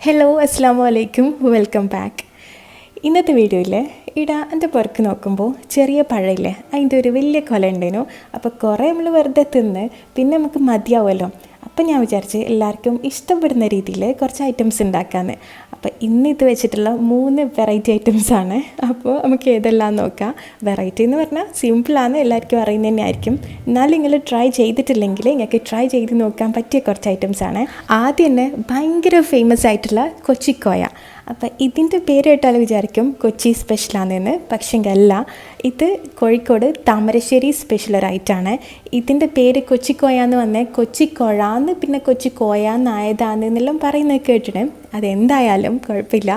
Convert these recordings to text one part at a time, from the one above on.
Hello അസ്സാം വലൈക്കും welcome back ഇന്നത്തെ വീഡിയോയിൽ ഇടാ എന്റെ പുറക്ക് നോക്കുമ്പോൾ ചെറിയ പഴയില്ലേ? അതിന്റെ ഒരു വലിയ കൊല ഉണ്ടേനു അപ്പോൾ കുറേ നമ്മൾ വെറുതെ തിന്ന് പിന്നെ നമുക്ക് മതിയാവുമല്ലോ. അപ്പം ഞാൻ വിചാരിച്ച് എല്ലാവർക്കും ഇഷ്ടപ്പെടുന്ന രീതിയിൽ കുറച്ച് ഐറ്റംസ് ഉണ്ടാക്കാമെന്ന് അപ്പോൾ ഇന്ന് ഇത് വെച്ചിട്ടുള്ള മൂന്ന് വെറൈറ്റി ഐറ്റംസ് ആണ്. അപ്പോൾ നമുക്ക് ഏതെല്ലാം നോക്കാം. വെറൈറ്റി എന്ന് പറഞ്ഞാൽ സിമ്പിളാണ് എല്ലാവർക്കും അറിയുന്നത് തന്നെ ആയിരിക്കും എന്നാലും നിങ്ങൾ ട്രൈ ചെയ്തിട്ടില്ലെങ്കിൽ നിങ്ങൾക്ക് ട്രൈ ചെയ്ത് നോക്കാൻ പറ്റിയ കുറച്ച് ഐറ്റംസ് ആണ്. ആദ്യം തന്നെ ഭയങ്കര ഫേമസ് ആയിട്ടുള്ള കൊച്ചിക്കോയ. അപ്പം ഇതിന്റെ പേര് കേട്ടാൽ വിചാരിക്കും കൊച്ചി സ്പെഷ്യലാണെന്ന് അല്ല ഇത് കോഴിക്കോട് താമരശ്ശേരി സ്പെഷ്യൽ റൈറ്റാണ് ഇതിന്റെ പേര് കൊച്ചിക്കോയെന്ന് വന്ന് കൊച്ചിക്കോഴാന്ന് പിന്നെ കൊച്ചിക്കോയാന്നായതാന്ന് എന്നെല്ലാം പറയുന്നത് കേട്ടിട്ട് അതെന്തായാലും കുഴപ്പമില്ല.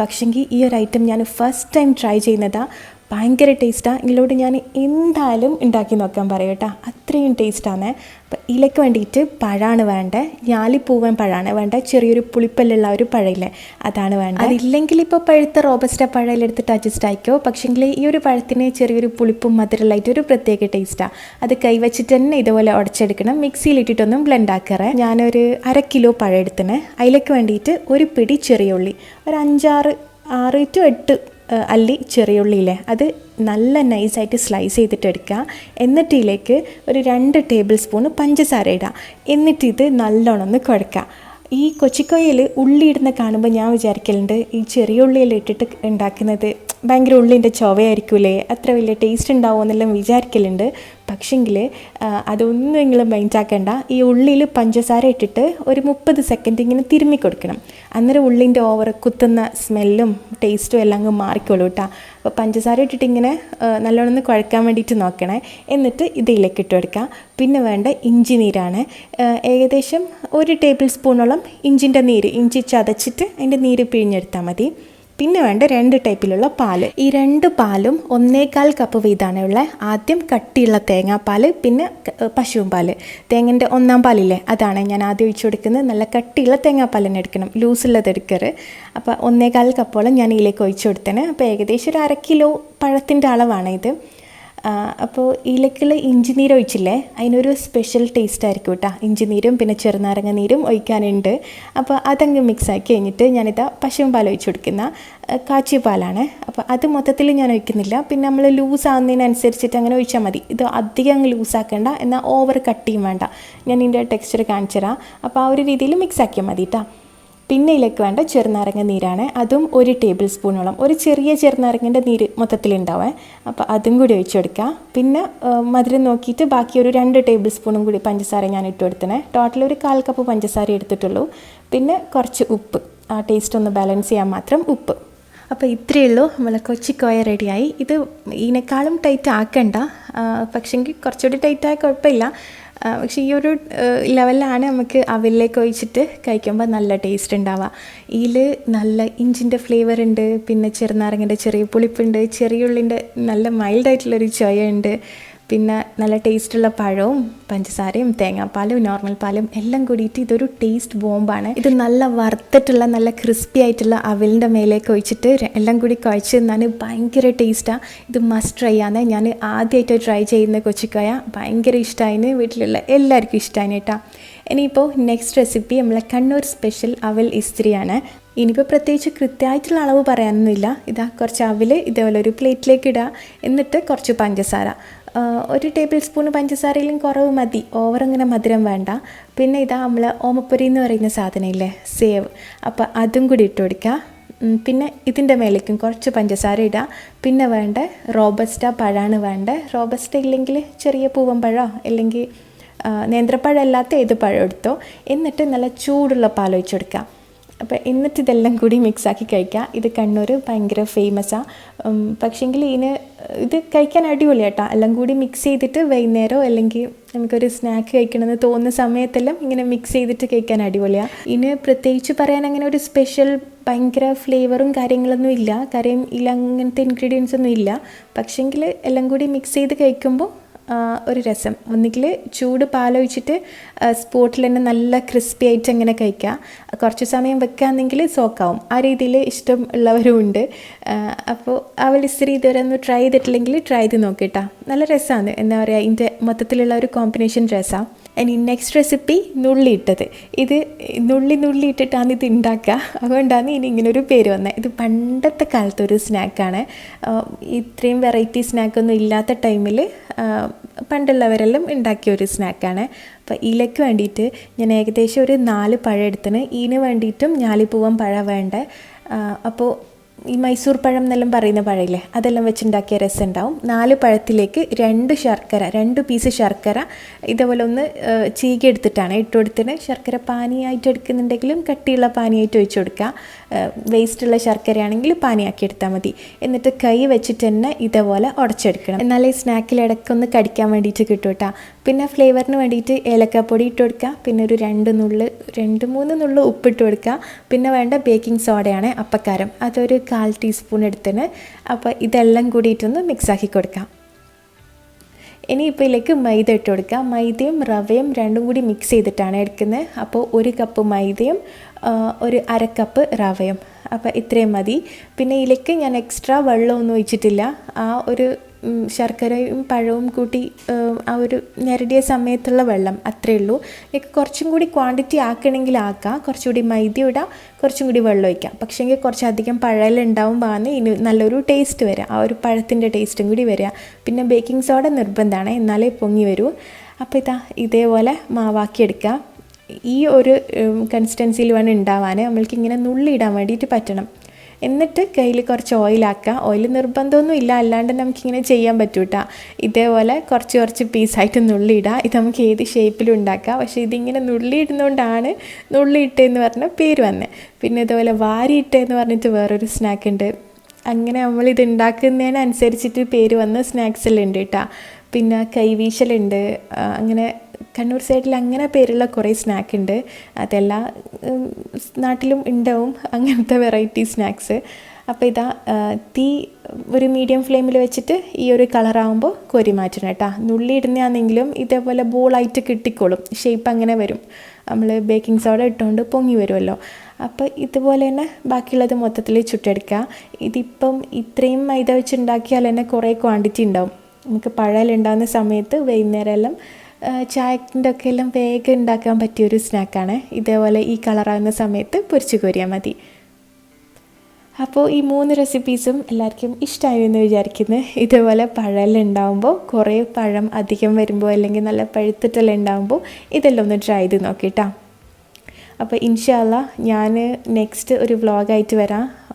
പക്ഷെങ്കിൽ ഈ ഒരു ഐറ്റം ഞാൻ ഫസ്റ്റ് ടൈം ട്രൈ ചെയ്യുന്നതാണ് ഭയങ്കര ടേസ്റ്റാണ് ഇതിലോട്ട് ഞാൻ എന്തായാലും ഉണ്ടാക്കി നോക്കാൻ പറയും കേട്ടോ. അത്രയും ടേസ്റ്റാണ് അപ്പം ഇലയ്ക്ക് വേണ്ടിയിട്ട് പഴമാണ് വേണ്ടത് ഞാലിപ്പൂവൻ പഴമാണ് വേണ്ടത് ചെറിയൊരു പുളിപ്പല്ലുള്ള ഒരു പഴയില്ലേ അതാണ് വേണ്ടത് അതില്ലെങ്കിൽ ഇപ്പോൾ പഴുത്ത റോബസ്റ്റ പഴയിലെടുത്തിട്ട് അഡ്ജസ്റ്റ് ആയിക്കോ. പക്ഷേങ്കിൽ ഈ ഒരു പഴത്തിന് ചെറിയൊരു പുളിപ്പും മധുരമുള്ളതായിട്ട് ഒരു പ്രത്യേക ടേസ്റ്റാണ് അത് കൈവച്ചിട്ട് തന്നെ ഇതുപോലെ ഉടച്ചെടുക്കണം. മിക്സിയിലിട്ടിട്ടൊന്നും ബ്ലെൻഡ് ആക്കാറേ. ഞാനൊരു അര കിലോ പഴം എടുത്തിന് അതിലേക്ക് വേണ്ടിയിട്ട് ഒരു പിടി ചെറിയ ഉള്ളി. ഒരു അഞ്ചാറ് ആറ് ടു എട്ട് അല്ലി ചെറിയുള്ളിയില്ലേ അത് നല്ല നൈസായിട്ട് സ്ലൈസ് ചെയ്തിട്ട് എടുക്കുക എന്നിട്ട് ഇതിലേക്ക് ഒരു രണ്ട് ടേബിൾ സ്പൂൺ പഞ്ചസാര ഇടുക എന്നിട്ട് ഇത് നല്ലോണം ഒന്ന് കുഴക്കുക ഈ കൊച്ചിക്കോയിൽ ഉള്ളി ഇടുന്ന കാണുമ്പോൾ ഞാൻ വിചാരിക്കലുണ്ട് ഈ ചെറിയ ഉള്ളിയിൽ ഇട്ടിട്ട് ഉണ്ടാക്കുന്നത് ഭയങ്കര ഉള്ളിന്റെ ചൊവയായിരിക്കൂലേ? അത്ര വലിയ ടേസ്റ്റ് ഉണ്ടാവുമോ എന്നെല്ലാം വിചാരിക്കലുണ്ട്. പക്ഷെങ്കിൽ അതൊന്നും നിങ്ങൾ മൈൻഡാക്കേണ്ട. ഈ ഉള്ളിയിൽ പഞ്ചസാര ഇട്ടിട്ട് ഒരു മുപ്പത് സെക്കൻഡ് ഇങ്ങനെ തിരുമ്മി കൊടുക്കണം. അന്നേരം ഉള്ളിന്റെ ഓവർ കുത്തുന്ന സ്മെല്ലും ടേസ്റ്റും എല്ലാം അങ്ങ് മാറിക്കോളൂ കേട്ടോ അപ്പോൾ പഞ്ചസാര ഇട്ടിട്ട് ഇങ്ങനെ നല്ലോണം കുഴക്കാൻ വേണ്ടിയിട്ട് നോക്കണേ. എന്നിട്ട് ഇതിലേക്ക് ഇട്ട് കൊടുക്കുക പിന്നെ വേണ്ട ഇഞ്ചി നീരാണ്. ഏകദേശം ഒരു ടേബിൾ സ്പൂണോളം ഇഞ്ചിന്റെ നീര് ഇഞ്ചി ചതച്ചിട്ട് അതിന്റെ നീര് പിഴിഞ്ഞെടുത്താൽ മതി. പിന്നെ വേണ്ട രണ്ട് ടൈപ്പിലുള്ള പാൽ. ഈ രണ്ട് പാലും ഒന്നേകാൽ കപ്പ് വീതമാണ് ഉള്ളത് ആദ്യം കട്ടിയുള്ള തേങ്ങാപ്പാൽ പിന്നെ പശുവും പാൽ തേങ്ങന്റെ ഒന്നാം പാലില്ലേ അതാണ് ഞാൻ ആദ്യം ഒഴിച്ചു കൊടുക്കുന്നത്. നല്ല കട്ടിയുള്ള തേങ്ങാപ്പാൽ തന്നെ എടുക്കണം ലൂസുള്ളത് എടുക്കരുത്. അപ്പോൾ ഒന്നേകാൽ കപ്പോളം ഞാൻ ഇതിലേക്ക് ഒഴിച്ചു കൊടുത്തേനെ അപ്പോൾ ഏകദേശം ഒരു അര കിലോ പഴത്തിന്റെ അളവാണ് ഇത്. അപ്പോൾ ഇതിലേക്കുള്ള ഇഞ്ചി നീര് ഒഴിച്ചില്ലേ? അതിനൊരു സ്പെഷ്യൽ ടേസ്റ്റ് ആയിരിക്കും കേട്ടോ ഇഞ്ചി നീരും പിന്നെ ചെറുനാരങ്ങ നീരും ഒഴിക്കാനുണ്ട്. അപ്പോൾ അതങ്ങ് മിക്സ് ആക്കി കഴിഞ്ഞിട്ട് ഞാനിതാ പശുവും പാൽ ഒഴിച്ചു കൊടുക്കുന്ന കാച്ചി പാലാണ്. അപ്പോൾ അത് മൊത്തത്തിൽ ഞാൻ ഒഴിക്കുന്നില്ല. പിന്നെ നമ്മൾ ലൂസ് ആകുന്നതിനനുസരിച്ചിട്ട് അങ്ങനെ ഒഴിച്ചാൽ മതി. ഇത് അധികം അങ്ങ് ലൂസാക്കേണ്ട എന്നാൽ ഓവർ കട്ടിയും വേണ്ട. ഞാൻ ഇതിന്റെ ടെക്സ്ചർ കാണിച്ചു തരാം അപ്പോൾ ആ ഒരു രീതിയിൽ മിക്സ് ആക്കിയാൽ മതി കേട്ടോ പിന്നെ ഇതിലേക്ക് വേണ്ട ചെറുനാരങ്ങ നീരാണ്. അതും ഒരു ടേബിൾ സ്പൂണോളം. ഒരു ചെറിയ ചെറുനാരങ്ങന്റെ നീര് മൊത്തത്തിൽ ഉണ്ടാവേ അപ്പോൾ അതും കൂടി ഒഴിച്ചു കൊടുക്കുക പിന്നെ മധുരം നോക്കിയിട്ട് ബാക്കി ഒരു രണ്ട് ടേബിൾ സ്പൂണും കൂടി പഞ്ചസാര ഞാൻ ഇട്ട് കൊടുത്തേ ടോട്ടൽ ഒരു കാൽ കപ്പ് പഞ്ചസാര എടുത്തിട്ടുള്ളൂ. പിന്നെ കുറച്ച് ഉപ്പ്. ആ ടേസ്റ്റ് ഒന്ന് ബാലൻസ് ചെയ്യാൻ മാത്രം ഉപ്പ്. അപ്പോൾ ഇത്രയേ ഉള്ളൂ. നമ്മളെ കൊച്ചിക്കോയ റെഡിയായി. ഇത് ഇതിനേക്കാളും ടൈറ്റ് ആക്കണ്ട. പക്ഷേങ്കിൽ കുറച്ചുകൂടി ടൈറ്റായ കുഴപ്പമില്ല. പക്ഷേ ഈ ഒരു ലെവലിലാണ് നമുക്ക് അവലിലേക്ക് ഒഴിച്ചിട്ട് കഴിക്കുമ്പോൾ നല്ല ടേസ്റ്റ് ഉണ്ടാവുക. ഇതിൽ നല്ല ഇഞ്ചിന്റെ ഫ്ലേവർ ഉണ്ട് പിന്നെ ചെറുനാരങ്ങന്റെ ചെറിയ പുളിപ്പുണ്ട് ചെറിയുള്ളിന്റെ നല്ല മൈൽഡായിട്ടുള്ളൊരു ചോയ ഉണ്ട്. പിന്നെ നല്ല ടേസ്റ്റുള്ള പഴവും പഞ്ചസാരയും തേങ്ങാപ്പാലും നോർമൽ പാലും എല്ലാം കൂടിയിട്ട് ഇതൊരു ടേസ്റ്റ് ബോംബാണ്. ഇത് നല്ല വറുത്തിട്ടുള്ള നല്ല ക്രിസ്പി ആയിട്ടുള്ള അവലിന്റെ മേലേക്ക് ഒഴിച്ചിട്ട് എല്ലാം കൂടി കുഴച്ച് തിന്നാൻ ഭയങ്കര ടേസ്റ്റാണ് ഇത് മസ്റ്റ് ട്രൈ ആണ്. ഞാൻ ആദ്യമായിട്ട് ട്രൈ ചെയ്യുന്ന കൊച്ചിക്കായ ഭയങ്കര ഇഷ്ടമായിന് വീട്ടിലുള്ള എല്ലാവർക്കും ഇഷ്ടമായി കേട്ടോ ഇനിയിപ്പോൾ നെക്സ്റ്റ് റെസിപ്പി നമ്മളെ കണ്ണൂർ സ്പെഷ്യൽ അവൽ ഇസ്ത്രിയാണ്. ഇനിയിപ്പോൾ പ്രത്യേകിച്ച് കൃത്യമായിട്ടുള്ള അളവ് പറയാനൊന്നുമില്ല. ഇതാ കുറച്ച് അവൽ ഇതേപോലെ ഒരു പ്ലേറ്റിലേക്ക് ഇടുക എന്നിട്ട് കുറച്ച് പഞ്ചസാര. ഒരു ടേബിൾ സ്പൂൺ പഞ്ചസാരയിലും കുറവ് മതി. ഓവർ അങ്ങനെ മധുരം വേണ്ട. പിന്നെ ഇതാ നമ്മൾ ഓമപ്പൊരി എന്ന് പറയുന്ന സാധനമില്ലേ? സേവ് അപ്പോൾ അതും കൂടി ഇട്ട് കൊടുക്കുക പിന്നെ ഇതിന്റെ മേലേക്കും കുറച്ച് പഞ്ചസാര ഇടുക പിന്നെ വേണ്ട റോബസ്റ്റ പഴമാണ് വേണ്ട. റോബസ്റ്റ ഇല്ലെങ്കിൽ ചെറിയ പൂവൻ പഴമോ അല്ലെങ്കിൽ നേന്ത്രപ്പഴം അല്ലാത്ത ഏത് പഴം എടുത്തോ? എന്നിട്ട് നല്ല ചൂടുള്ള പാൽ ഒഴിച്ച് കൊടുക്കുക അപ്പോൾ എന്നിട്ട് ഇതെല്ലാം കൂടി മിക്സാക്കി കഴിക്കുക ഇത് കണ്ണൂർ ഭയങ്കര ഫേമസാണ് പക്ഷേങ്കിൽ ഇതിന് ഇത് കഴിക്കാൻ അടിപൊളി കേട്ടോ എല്ലാം കൂടി മിക്സ് ചെയ്തിട്ട് വൈകുന്നേരം അല്ലെങ്കിൽ നമുക്കൊരു സ്നാക്ക് കഴിക്കണമെന്ന് തോന്നുന്ന സമയത്തെല്ലാം ഇങ്ങനെ മിക്സ് ചെയ്തിട്ട് കഴിക്കാൻ അടിപൊളിയാണ് ഇതിന് പ്രത്യേകിച്ച് പറയാൻ അങ്ങനെ ഒരു സ്പെഷ്യൽ ഭയങ്കര ഫ്ലേവറും കാര്യങ്ങളൊന്നും ഇല്ല. കാര്യം ഇല്ല അങ്ങനത്തെ ഇൻഗ്രീഡിയൻസ് ഒന്നും ഇല്ല. പക്ഷേങ്കിൽ എല്ലാം കൂടി മിക്സ് ചെയ്ത് കഴിക്കുമ്പോൾ ഒരു രസം. ഒന്നുകിൽ ചൂട് പാലൊഴിച്ചിട്ട് സ്പോട്ടിൽ തന്നെ നല്ല ക്രിസ്പി ആയിട്ട് അങ്ങനെ കഴിക്കുക കുറച്ച് സമയം വെക്കാമെന്നെങ്കിൽ സോക്കാവും. ആ രീതിയിൽ ഇഷ്ടം ഉള്ളവരും ഉണ്ട്. അപ്പോൾ അവൾ ഇസ്തിരി ഇതുവരെ ഒന്ന് ട്രൈ ചെയ്തിട്ടില്ലെങ്കിൽ ട്രൈ ചെയ്ത് നോക്കിട്ടാ നല്ല രസമാണ് എന്താ പറയുക ഇതിന്റെ മൊത്തത്തിലുള്ള ഒരു കോമ്പിനേഷൻ രസമാണ് ഇനി നെക്സ്റ്റ് റെസിപ്പി നുള്ളി ഇട്ടത് ഇത് നുള്ളി നുള്ളി ഇട്ടിട്ടാണ് ഇത് ഉണ്ടാക്കുക അതുകൊണ്ടാണ് ഇനി ഇങ്ങനൊരു പേര് വന്നത് ഇത് പണ്ടത്തെ കാലത്തെ ഒരു സ്നാക്കാണ് ഇത്രയും വെറൈറ്റി സ്നാക്കൊന്നും ഇല്ലാത്ത ടൈമിൽ പണ്ടുള്ളവരെല്ലാം ഉണ്ടാക്കിയ ഒരു സ്നാക്കാണ് അപ്പോൾ ഇലയ്ക്ക് വേണ്ടിയിട്ട് ഞാൻ ഏകദേശം ഒരു നാല് പഴം എടുത്തിന് ഇതിന് വേണ്ടിയിട്ടും ഞാലിപ്പൂവൻ പഴം വേണ്ട. അപ്പോൾ ഈ മൈസൂർ പഴം എന്നെല്ലാം പറയുന്ന പഴയില്ലേ? അതെല്ലാം വെച്ചുണ്ടാക്കിയ രസം ഉണ്ടാവും നാല് പഴത്തിലേക്ക് രണ്ട് ശർക്കര രണ്ട് പീസ് ശർക്കര ഇതേപോലെ ഒന്ന് ചീകി എടുത്തിട്ടാണ് ഇട്ട് കൊടുത്തിന്. ശർക്കര പാനിയായിട്ട് എടുക്കുന്നുണ്ടെങ്കിലും കട്ടിയുള്ള പാനിയായിട്ട് ഒഴിച്ചു കൊടുക്കുക. വേസ്റ്റുള്ള ശർക്കരയാണെങ്കിൽ പാനിയാക്കി എടുത്താൽ മതി. എന്നിട്ട് കൈ വെച്ചിട്ട് തന്നെ ഇതേപോലെ ഉടച്ചെടുക്കണം. എന്നാലേ സ്നാക്കിൽ ഇടയ്ക്കൊന്ന് കടിക്കാൻ വേണ്ടിയിട്ട് കിട്ടും കേട്ടോ. പിന്നെ ഫ്ലേവറിന് വേണ്ടിയിട്ട് ഏലക്കാപ്പൊടി ഇട്ട് കൊടുക്കുക. പിന്നെ ഒരു രണ്ട് നുള്ള് രണ്ട് മൂന്ന് നുള്ള് ഉപ്പിട്ട് കൊടുക്കുക. പിന്നെ വേണ്ട ബേക്കിംഗ് സോഡയാണ് അപ്പക്കാരം. അതൊരു കാൽ ടീസ്പൂൺ എടുത്തിന് അപ്പോൾ ഇതെല്ലാം കൂടിയിട്ടൊന്ന് മിക്സാക്കി കൊടുക്കാം. ഇനി ഇപ്പോൾ ഇതിലേക്ക് മൈദ ഇട്ട് കൊടുക്കുക. മൈദയും റവയും രണ്ടും കൂടി മിക്സ് ചെയ്തിട്ടാണ് എടുക്കുന്നത്. അപ്പോൾ ഒരു കപ്പ് മൈദയും ഒരു അരക്കപ്പ് കപ്പ് റവയും. അപ്പോൾ ഇത്രയും മതി. പിന്നെ ഇതിലേക്ക് ഞാൻ എക്സ്ട്രാ വെള്ളമൊന്നും ഒഴിച്ചിട്ടില്ല. ആ ഒരു ശർക്കരയും പഴവും കൂട്ടി ആ ഒരു ഞെരടിയ സമയത്തുള്ള വെള്ളം അത്രയേ ഉള്ളൂ. എനിക്ക് കുറച്ചും കൂടി ക്വാണ്ടിറ്റി ആക്കണമെങ്കിൽ ആക്കാം. കുറച്ചുകൂടി മൈദ ഇടാം. കുറച്ചും കൂടി വെള്ളം ഒഴിക്കാം. പക്ഷേങ്കിൽ കുറച്ചധികം പഴമെല്ലാം ഉണ്ടാവുമ്പോഴാണ് ഇനി നല്ലൊരു ടേസ്റ്റ് വരിക ആ ഒരു പഴത്തിന്റെ ടേസ്റ്റും കൂടി വരിക പിന്നെ ബേക്കിംഗ് സോഡ നിർബന്ധമാണ്. എന്നാലേ പൊങ്ങി വരൂ. അപ്പോൾ ഇതാ ഇതേപോലെ മാവാക്കിയെടുക്കുക ഈ ഒരു കൺസിസ്റ്റൻസിയിൽ വേണം ഉണ്ടാവാൻ. നമ്മൾക്ക് ഇങ്ങനെ നുള്ളിയിടാൻ വേണ്ടിയിട്ട് പറ്റണം. എന്നിട്ട് കയ്യിൽ കുറച്ച് ഓയിലാക്കുക ഓയിൽ നിർബന്ധമൊന്നും ഇല്ല. അല്ലാണ്ട് നമുക്കിങ്ങനെ ചെയ്യാൻ പറ്റൂട്ടാ. ഇതേപോലെ കുറച്ച് കുറച്ച് പീസായിട്ട് നുള്ളിയിടുക. ഇത് നമുക്ക് ഏത് ഷേപ്പിലും ഉണ്ടാക്കാം. പക്ഷേ ഇതിങ്ങനെ നുള്ളിയിടുന്നതുകൊണ്ടാണ് നുള്ളിയിട്ടെന്ന് പറഞ്ഞ പേര് വന്നത് പിന്നെ ഇതേപോലെ വാരിയിട്ടെന്ന് പറഞ്ഞിട്ട് വേറൊരു സ്നാക്ക് ഉണ്ട്. അങ്ങനെ ഇത് ഉണ്ടാക്കുന്നതിനനുസരിച്ചിട്ട് പേര് വന്ന സ്നാക്സ് എല്ലാം ഉണ്ട് കേട്ടോ. പിന്നെ കൈവീശലുണ്ട് അങ്ങനെ കണ്ണൂർ സൈഡിൽ അങ്ങനെ പേരുള്ള കുറേ സ്നാക്ക് ഉണ്ട്. അതെല്ലാ നാട്ടിലും ഉണ്ടാവും. അങ്ങനത്തെ വെറൈറ്റി സ്നാക്സ് അപ്പോൾ ഇതാ തീ ഒരു മീഡിയം ഫ്ലെയിമിൽ വെച്ചിട്ട് ഈ ഒരു കളറാകുമ്പോൾ കോരി മാറ്റണം കേട്ടോ. നുള്ളി ഇടുന്നതാണെങ്കിലും ഇതേപോലെ ബോളായിട്ട് കിട്ടിക്കോളും. ഷേപ്പ് അങ്ങനെ വരും. നമ്മൾ ബേക്കിംഗ് സോഡ ഇട്ടുകൊണ്ട് പൊങ്ങി വരുമല്ലോ അപ്പോൾ ഇതുപോലെ തന്നെ ബാക്കിയുള്ളത് മൊത്തത്തിൽ ചുട്ടെടുക്കുക. ഇതിപ്പം ഇത്രയും മൈദ വെച്ച് ഉണ്ടാക്കിയാൽ തന്നെ കുറേ ക്വാണ്ടിറ്റി ഉണ്ടാവും. നമുക്ക് പഴലുണ്ടാകുന്ന സമയത്ത് വൈകുന്നേരം എല്ലാം ചായന്റെ ഒക്കെ എല്ലാം വേഗം ഉണ്ടാക്കാൻ പറ്റിയൊരു സ്നാക്കാണ്. ഇതേപോലെ ഈ കളറാകുന്ന സമയത്ത് പൊരിച്ചു കോരിയാൽ മതി. അപ്പോൾ ഈ മൂന്ന് റെസിപ്പീസും എല്ലാവർക്കും ഇഷ്ടമായി എന്ന് വിചാരിക്കുന്നു. ഇതേപോലെ പഴമെല്ലാം ഉണ്ടാകുമ്പോൾ കുറേ പഴം അധികം വരുമ്പോൾ അല്ലെങ്കിൽ നല്ല പഴുത്തിട്ടെല്ലാം ഉണ്ടാകുമ്പോൾ ഇതെല്ലാം ഒന്ന് ട്രൈ ചെയ്ത് നോക്കിട്ടാ. അപ്പോൾ ഇൻഷാല്ല ഞാൻ നെക്സ്റ്റ് ഒരു വ്ളോഗായിട്ട് വരാം.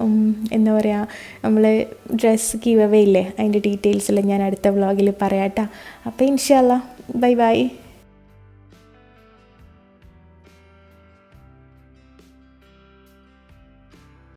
എന്താ പറയുക നമ്മൾ ഡ്രസ്സ് അവേ ഇല്ലേ? അതിന്റെ ഡീറ്റെയിൽസ് എല്ലാം ഞാൻ അടുത്ത വ്ളോഗിൽ പറയാം കേട്ടോ അപ്പോൾ ഇൻഷാല്ല ബൈ ബൈ